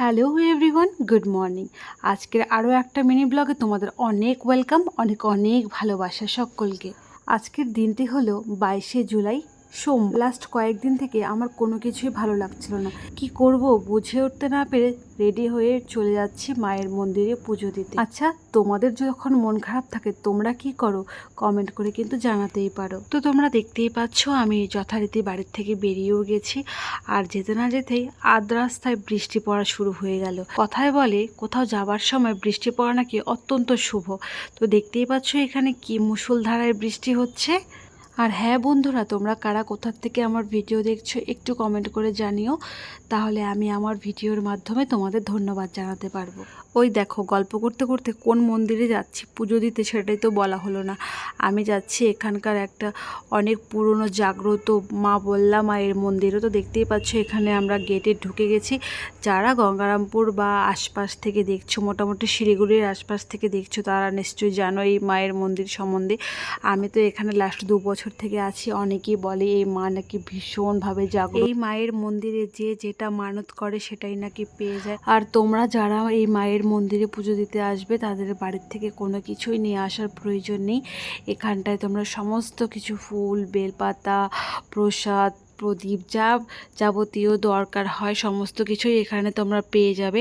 Hello everyone, good morning. আজকের আরও একটা মিনি ব্লগে তোমাদের অনেক ওয়েলকাম, অনেক অনেক ভালোবাসা সকলকে। আজকের দিনটি হলো বাইশে জুলাই সোম লাস্ট কয়েকদিন থেকে আমার কোনো কিছুই ভালো লাগছিল না। কি করব বুঝে উঠতে না পেরে রেডি হয়ে চলে যাচ্ছি মায়ের মন্দিরে পুজো দিতে। আচ্ছা তোমাদের যখন মন খারাপ থাকে তোমরা কি করো? কমেন্ট করে কিন্তু জানাতেই পারো। তো তোমরা দেখতেই পাচ্ছ আমি যথারীতি বাড়ির থেকে বেরিয়েও গেছি। আর যেতে না যেতেই আধ রাস্তায় বৃষ্টি পড়া শুরু হয়ে গেল। কথায় বলে কোথাও যাবার সময় বৃষ্টি পড়া নাকি অত্যন্ত শুভ। তো দেখতেই পাচ্ছ এখানে কি মুষলধারায় বৃষ্টি হচ্ছে। আর হ্যাঁ বন্ধুরা, তোমরা কারা কোথার থেকে আমার ভিডিও দেখছ একটু কমেন্ট করে জানিও। তাহলে আমি আমার ভিডিওর মাধ্যমে তোমাদের ধন্যবাদ জানাতে পারব। ওই দেখো, গল্প করতে করতে কোন মন্দিরে যাচ্ছি? পুজো দিতে সেটাই তো বলা হলো না। আমি যাচ্ছি এখানকার একটা অনেক পুরনো, জাগ্রত মা বললা মায়ের মন্দিরও তো দেখতেই পাচ্ছ, এখানে আমরা গেটে ঢুকে গেছি। যারা গঙ্গারামপুর বা আশপাশ থেকে দেখছ, মোটামুটি শিলিগুড়ির আশপাশ থেকে দেখছ, তারা নিশ্চয়ই জানো এই মায়ের মন্দির সম্বন্ধে। আমি তো এখানে লাস্ট দু বছর থেকে আছি, অনেকেই বলে এই মা নাকি ভীষণভাবে জাগ্রত। এই মায়ের মন্দিরে যে যেটা মানত করে সেটাই নাকি পেয়ে যায়। আর তোমরা যারা এই মায়ের মন্দিরে পুজো দিতে আসবে, তাদের বাড়ির থেকে কোনো কিছুই নিয়ে আসার প্রয়োজন নেই। এখানটায় তোমরা সমস্ত কিছু ফুল, বেলপাতা, প্রসাদ প্রদীপ যা যাবতীয় দরকার হয়, সমস্ত কিছুই এখানে তোমরা পেয়ে যাবে।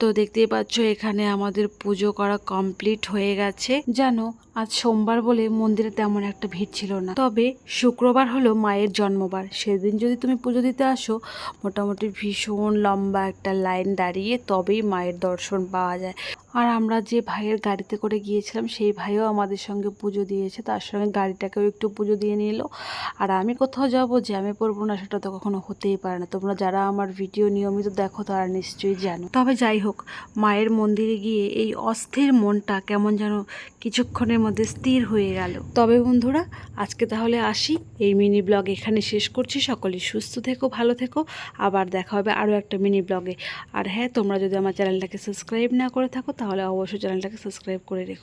তো দেখতেই পাচ্ছ, এখানে আমাদের পুজো করা কমপ্লিট হয়ে গেছে। জানো, আজ সোমবার বলে মন্দিরে তেমন একটা ভিড় ছিল না। তবে শুক্রবার হলো মায়ের জন্মবার। সেদিন যদি তুমি পুজো দিতে আসো, মোটামুটি ভীষণ লম্বা একটা লাইন দাঁড়িয়ে তবেই মায়ের দর্শন পাওয়া যায়। আর আমরা যে ভাইয়ের গাড়িতে করে গিয়েছিলাম, সেই ভাইও আমাদের সঙ্গে পুজো দিয়েছে। তার সঙ্গে গাড়িটাকেও একটু পুজো দিয়ে নিল। আর আমি কোথাও যাব, জ্যামে পড়ব না, সেটা তো কখনো হতেই পারে না। তোমরা যারা আমার ভিডিও নিয়মিত দেখো, তারা নিশ্চয়ই জানো। তবে যাই হোক, মায়ের মন্দিরে গিয়ে এই অস্থির মনটা কেমন যেন কিছুক্ষণের মধ্যে স্থির হয়ে গেল। তবে বন্ধুরা, আজকে তাহলে আসি। এই মিনি ব্লগ এখানে শেষ করছি। সকলেই সুস্থ থেকো, ভালো থেকো। আবার দেখা হবে আরও একটা মিনি ব্লগে। আর হ্যাঁ তোমরা যদি আমার চ্যানেলটাকে সাবস্ক্রাইব না করে থাকো তাহলে অবশ্যই চ্যানেলটাকে সাবস্ক্রাইব করে রেখো।